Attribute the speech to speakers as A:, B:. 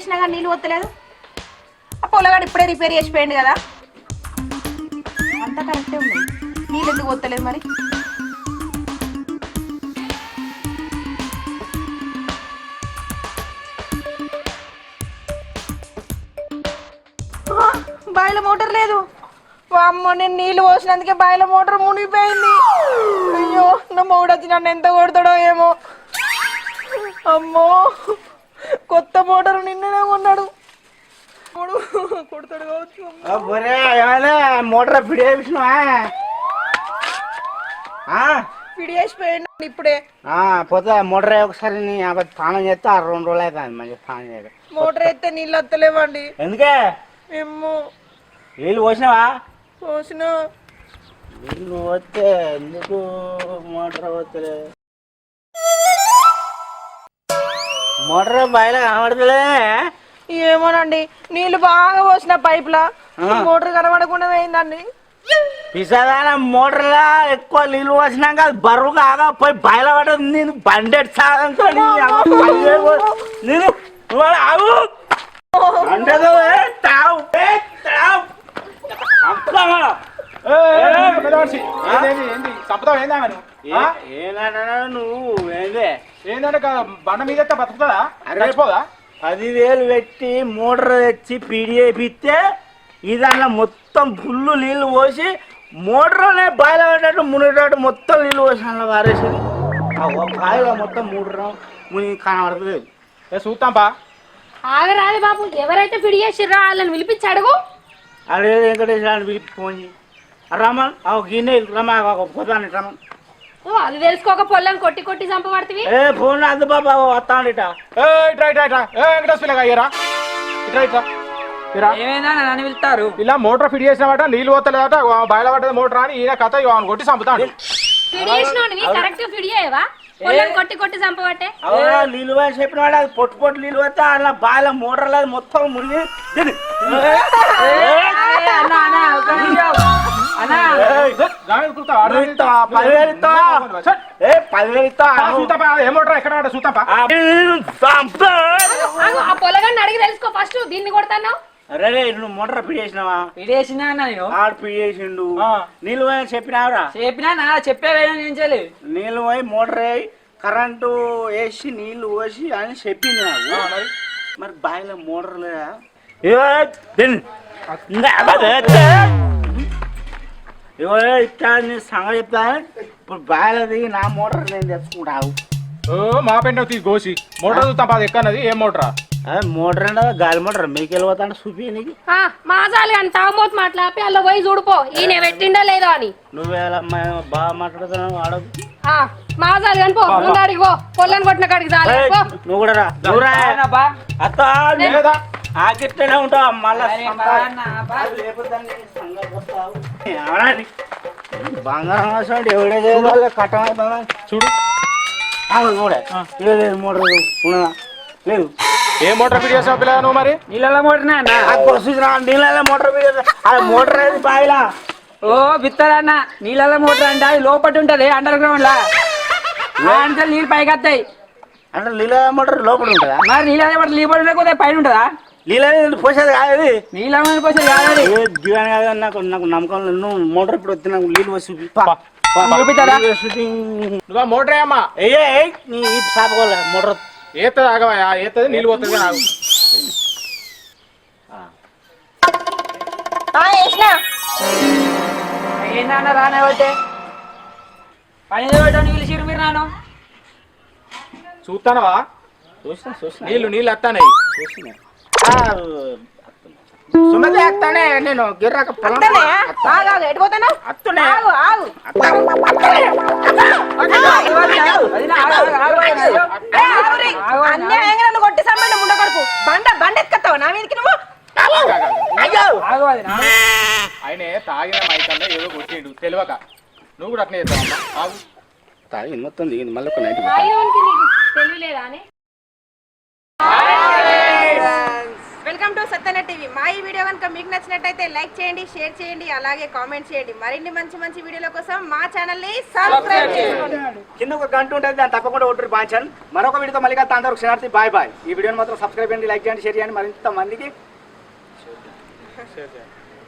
A: చేసినా కానీ నీళ్ళు వత్తలేదు ఆ పొలగాడు ఇప్పుడే రిపేర్ చేసిపోయింది కదా. అంతా కరెక్టే ఉంది. నీళ్ళు ఎందుకు వత్తలేదు మరి? ఆ, మోటార్ లేదు. అమ్మో నేను నీళ్ళు పోసినందుకే బాయిల మోటార్ మునిగిపోయింది. అయ్యో నా మొగుడు వచ్చి నన్ను ఎంత కొడతాడో ఏమో. అమ్మో. కొత్త మోటార్ నిన్ననే కొన్నాడు. కొడతాడు కావచ్చు.
B: మోటార్ ఫిడి చేసినావా
A: పిడి వేసిపోయింది ఇప్పుడే.
B: పోతే మోటార్ ఒకసారి స్నానం చేస్తే ఆ రెండు రోజులు అవుతుంది మంచి స్నానం చేయడం.
A: మోటార్ అయితే నీళ్ళు వత్తలేవండి
B: ఎందుకే?
A: ఏమో.
B: నీళ్ళు పోసినావా?
A: పోసిన.
B: నీళ్ళు పోతే ఎందుకు మోటార్ పోతలే? మోటార్ బయట కనబడతలే
A: ఏమోనండి నీళ్ళు బాగా పోసిన పైప్లా. మోటార్ కనబడకుండా పోయిందండి.
B: పిసదాన మోటార్లా ఎక్కువ నీళ్ళు పోసినాక అది బరువు కాగా పోయి బయట పడదు నేను ఆగు. అంటేదో ఏ తావు. ఏ తావు అప్పమా.
C: ఏంది సంపద
B: ఏనాడనా నువ్వు? ఏందే?
C: ఏంటంటే బండ మీద బతుకుతుందా?
B: పదివేలు పెట్టి మోటార్ తెచ్చి పీడి వేపిస్తే ఇదన్న మొత్తం ఫుల్లు నీళ్ళు పోసి మోటార్లోనే బాయిల పడ్డట్టు మునిగేటట్టు మొత్తం నీళ్ళు పోసి ఓ బాయిలో మొత్తం మూడు రా మునిగి కనబడతలేదు.
C: ఏ చూస్తాంపా
D: ఆగరాదు బాబు ఎవరైతే పిడి చేసిర్రో వాళ్ళని పిలిపించి అడుగు.
B: అదే వెంకటేశ్వర పిలిపి ఫోన్ చేయి. రమన్ ఆ గిన్నె రమా పోతాను రమన్.
D: ఓ, అది తెలుసుకోక పొలం కొట్టి కొట్టి చంపబడుతుంది
B: ఏ ఫోన్ అద్దు బాబా వస్తాడిట.
C: ఏ ఇట్రా ఇట్రా ఇట్రా. ఏ వెంకటేశ్వర పిల్లగా అయ్యారా? ఇట్రా ఇట్రా. ఇరా.
E: నన్ను పిలుస్తారు.
C: ఇలా మోటార్ ఫిట్ చేసినామట నీళ్ళు పోతలేదట బయట పడ్డది మోటార్ అని ఈయన కథ ఇక కొట్టి చంపుతాడు.
D: కరెక్ట్ చేయవా? కొట్టి కొట్టి చంపబట్టే.
B: అవునా? నీళ్ళు పోయి చెప్పిన వాడు అది పొట్టు పొట్టు నీళ్ళు పోతే అలా బాయిల మోటార్లో అది మొత్తం మునిగి. నువ్వు
D: పొలగాన్ని అడిగి తెలుసుకో ఫస్ట్ దీన్ని కొడతాను.
B: అరే నువ్వు మోటార్ పిడి చేసినావా
E: పిడేసినా నేను.
B: ఆడు పిడి చేసిండు
C: ఆ.
B: నీళ్ళు పోయి చెప్పినావురా?
E: చెప్పినా నా చెప్పే వేయడం నుంచి
B: నీళ్ళు పోయి మోటార్ వేయి కరెంటు వేసి నీళ్ళు పోసి అని చెప్పింది నాకు.
C: మరి?
B: మరి బాయిలో మోటార్ లేదా? ఇగో ఇట్లా చెప్తాను ఇప్పుడు బాయిలో దిగి నా మోటార్ నేను తెచ్చుకుంటావు
C: ఓ మా పెంట గోసి మోటార్ చూస్తాంపా అది ఎక్కన్నది? ఏ మోటారా?
B: మోటార్ అంటే గాలి మోటార్. మీకు వెళ్ళిపోతాను చూపి నీకు.
D: ఆ, మాజాలు కానీ తాగుమోతు మాట్లాపి అలా పోయి చూడుపో. ఈయన పెట్టిండో లేదో అని.
B: నువ్వు మ- బాగా మాట్లాడుతున్నావు ఆడకు
D: ఆ, మాజాలు కానీ పో. ముందు అడిగి పో. పొలం కొట్టిన కాడికి చాలు
B: నువ్వు కూడా రా. నువ్వు రా.
E: బా.
B: అత్త
C: లేదా?
B: ఆగిట్లనే ఉంటావు. మళ్ళా బంగారం ఎవడే
C: చూడు.
B: కూడా లేదు మోటార్ ఉన్నదా? లేదు.
C: ఏ మోటార్ ఫిట్ చేసావు పిల్లగా నువ్వు మరి?
B: ఆ కొసుకురా నీళ్ళ మోటార్ మీద అది మోటార్ ఏది బాయిలా
E: ఓ బిత్తరన్న నీళ్ళలో మోటార్ అంటే అది లోపల ఉంటది అండర్ గ్రౌండ్ లా అంటే నీళ్ళు పైకి వస్తాయి.
B: అంటే నీళ్ళ మోటార్ లోపల ఉంటుందా?
E: మరి నీళ్ళ మోటార్ నీళ్ళు లేకపోతే పైన ఉంటుందా?
B: నీళ్ళ పోసేది కాదు అది
E: నీళ్ళ మోటార్ కోసం కాదు
B: ఏ దివాని కాదు నాకు నాకు నమ్మకం లేదు. నువ్వు మోటార్ ఇప్పుడు వచ్చి నాకు నీళ్ళు పోసి చూపి.
C: పా.
E: చూపిస్తారా
B: నీళ్ళు పోసి చూపి.
C: నువ్వు మోటార్ అమ్మా.
B: ఏయ్ ఏయ్, నీ సాపుకోలే మోటార్.
C: ఏత్తది ఆగవా? ఏత్తది నీళ్ళు పోతుంది నాకు
A: వేసిన?
E: ఏంటన్న రానే పోతే? పని పెట్టాను నీళ్ళు చిరు మీరు నాను
C: చూస్తానవా?
B: చూసిన చూసిన
C: నీళ్ళు నీళ్ళు వస్తానాయి
B: చూసిన సుమతి అత్తనే నేను గిర్రాక పొలం
A: అత్తనే? ఆగు ఆగు ఎటు పోతానా?
B: అత్తనే.
A: ఆగు ఆగు.
E: అది నా ఆగు, ఆగు, ఆగు, ఆగు, అయ్యో.
A: ఏ, ఆగురి. అన్యాయంగా కొట్టి ముండ కొడుకు బండ బండ ఎత్తుకొస్తావా? నా మీదకి నువ్వు?
C: ఆయన తాగిన మైకన్నా ఏదో కొట్టిండు. తెలియక. నువ్వు కూడా అట్నే చేస్తావమ్మా ఆగు.
B: తాగి మొత్తం దిగింది. మళ్ళీ ఒక నైట్
D: తాగినోనికి నీకు తెలియలేదా
A: ఈ వీడియో కనుక మీకు నచ్చినట్టయితే లైక్ చేయండి షేర్ చేయండి అలాగే కామెంట్ చేయండి. మరిన్ని మంచి మంచి వీడియోల కోసం మా ఛానల్ని సబ్స్క్రైబ్ చేసుకోండి.
B: కింద ఒక గంట ఉంటుంది దాన్ని తప్పకుండా ఒకటి బాంచాను మరొక వీడియోతో మళ్ళీ కలిసి అందరూ క్షణార్థి బాయ్ బాయ్. ఈ వీడియోని మాత్రం సబ్స్క్రైబ్ చేయండి లైక్ చేయండి షేర్ చేయండి. మరింత మందికి
C: షేర్ చేయండి.